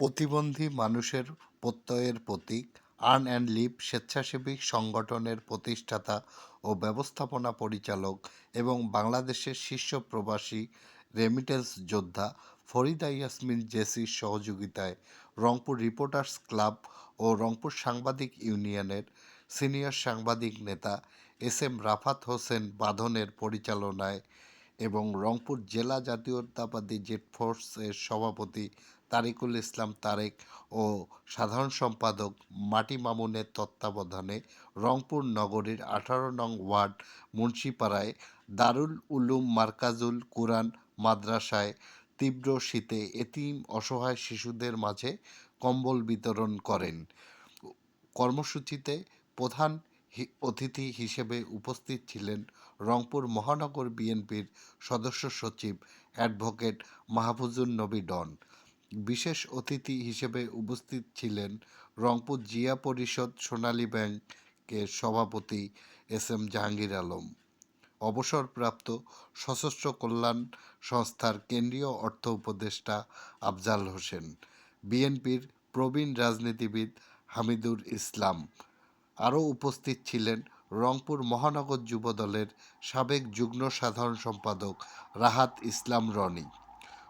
প্রতিবন্ধী মানুষের প্রত্যয়ের প্রতীক, আর্ন অ্যান্ড লিভ স্বেচ্ছাসেবী সংগঠনের প্রতিষ্ঠাতা ও ব্যবস্থাপনা পরিচালক এবং বাংলাদেশের শীর্ষ প্রবাসী রেমিটেন্স যোদ্ধা ফরিদা ইয়াসমিন জেসির সহযোগিতায় রংপুর রিপোর্টার্স ক্লাব ও রংপুর সাংবাদিক ইউনিয়নের সিনিয়র সাংবাদিক নেতা এস এম রাফাত হোসেন বাঁধনের পরিচালনায় এবং রংপুর জেলা জাতীয়তাবাদী জেট ফোর্সের সভাপতি তারিকুল ইসলাম তারেক ও সাধারণ সম্পাদক মাটি মামুনের তত্ত্বাবধানে রংপুর নগরীর আঠারো নং ওয়ার্ড মুন্সিপাড়ায় দারুল উলুম মার্কাজুল কুরআন মাদ্রাসায় তীব্র শীতে এতিম অসহায় শিশুদের মাঝে কম্বল বিতরণ করেন। কর্মসূচিতে প্রধান অতিথি হিসেবে উপস্থিত ছিলেন রংপুর মহানগর বিএনপির সদস্য সচিব অ্যাডভোকেট মাহফুজুর নবী ডন। বিশেষ অতিথি হিসেবে উপস্থিত ছিলেন রংপুর জিয়া পরিষদ সোনালী ব্যাংকের সভাপতি এস এম জাহাঙ্গীর আলম। অবসরপ্রাপ্ত সশস্ত্র কল্যাণ সংস্থার কেন্দ্রীয় অর্থ উপদেষ্টা আফজাল হোসেন, বিএনপির প্রবীণ রাজনীতিবিদ হামিদুর ইসলাম আরও উপস্থিত ছিলেন রংপুর মহানগর যুবদলের সাবেক যুগ্ম সাধারণ সম্পাদক রাহাত ইসলাম রনি।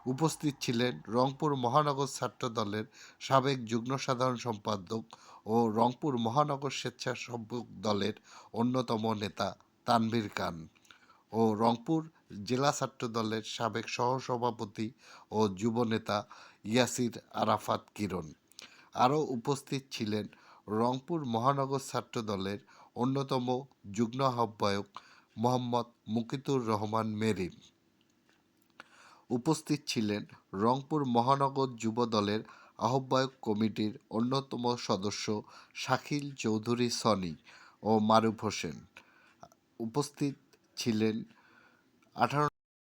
উপস্থিত ছিলেন রংপুর মহানগর ছাত্র দলের সাবেক যুগ্ম সাধারণ সম্পাদক ও রংপুর মহানগর স্বেচ্ছাসেবক দলের অন্যতম নেতা তানভীর খান ও রংপুর জেলা ছাত্র দলের সাবেক সহসভাপতি ও যুবনেতা ইয়াসির আরাফাত কিরণ। আরও উপস্থিত ছিলেন রংপুর মহানগর ছাত্র দলের অন্যতম যুগ্ম আহ্বায়ক মোহাম্মদ মুকিতুর রহমান মেরিন উপস্থিত ছিলেন রংপুর মহানগর যুব দলের আহ্বায়ক কমিটির অন্যতম সদস্য শাকিল চৌধুরী সনি ও মারুফ হোসেন। উপস্থিত ছিলেন আঠারো